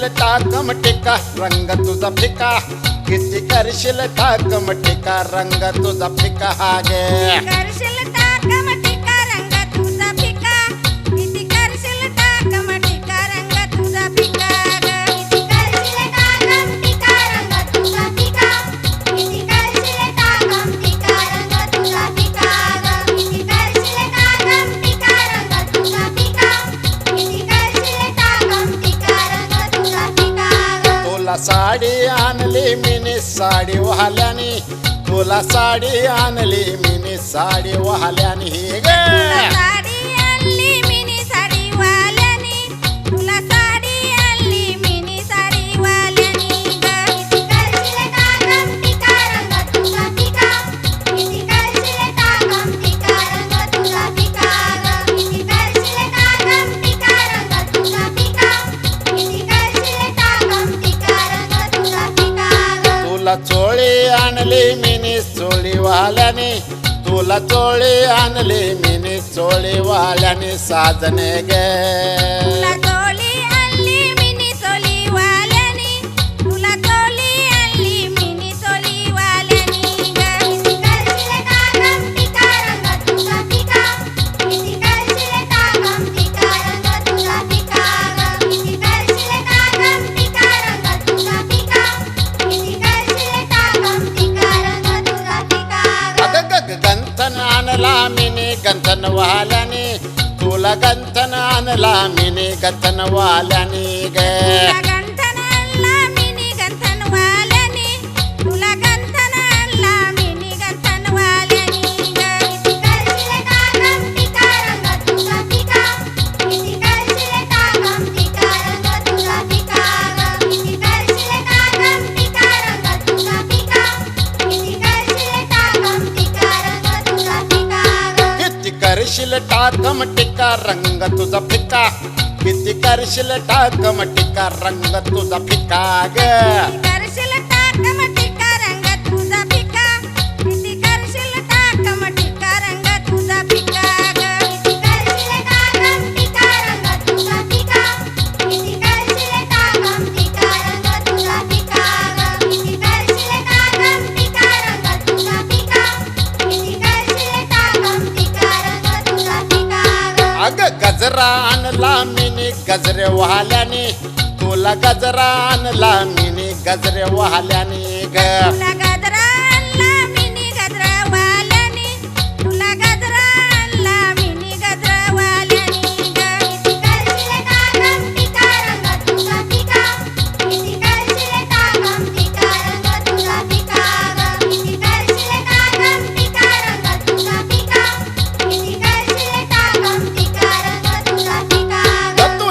करशील टाकम टेका रंग तुझा फिका. किती करशील टाकम टेका रंग तुझा फिका हा गे. साडी वाहल्याने तुला साडी आणली मी साडी वाहल्याने. ग! तुला चोळी आणली मिनी चोळी वाल्याने. तुला चोळी आणली मिनी चोळी वाल्याने साजने गे गंथन वाल्याने तुला गंथन आणला मिने गंथन वाल्याने ग करशील टाकम टिका रंग तुझा फिका. किती करशील टाकम टिका रंग तुझा फिका ग. करशील टाकम आणला गजरे वाहल्याने तुला गजरा आणला मिनी गजरे वाहल्याने ग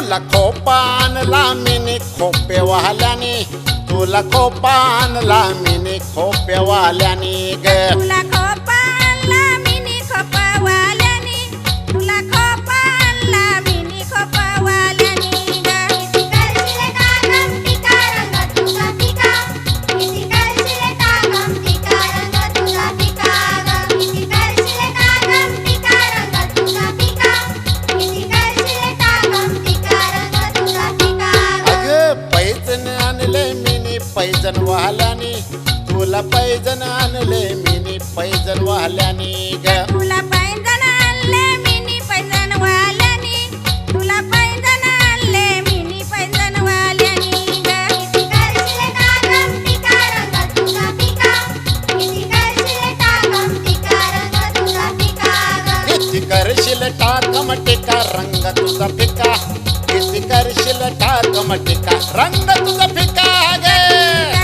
तुला आणला मिनी खोपे वाहल्याने. तुला आणला मिनी खोपे वाहल्याने ग. पैजन वाहल्याने तुला पैजन आणले मिनी पैजन वाहल्याने ग. तुला पैजन आणले मिनी पैजन वाहल्याने तुला पैजन आणले मिनी पैजन वाहल्याने करशील रंग तुझा रंग रंग तुझा पिका ती करशील टाक मटिका रंग तुझा फिका गे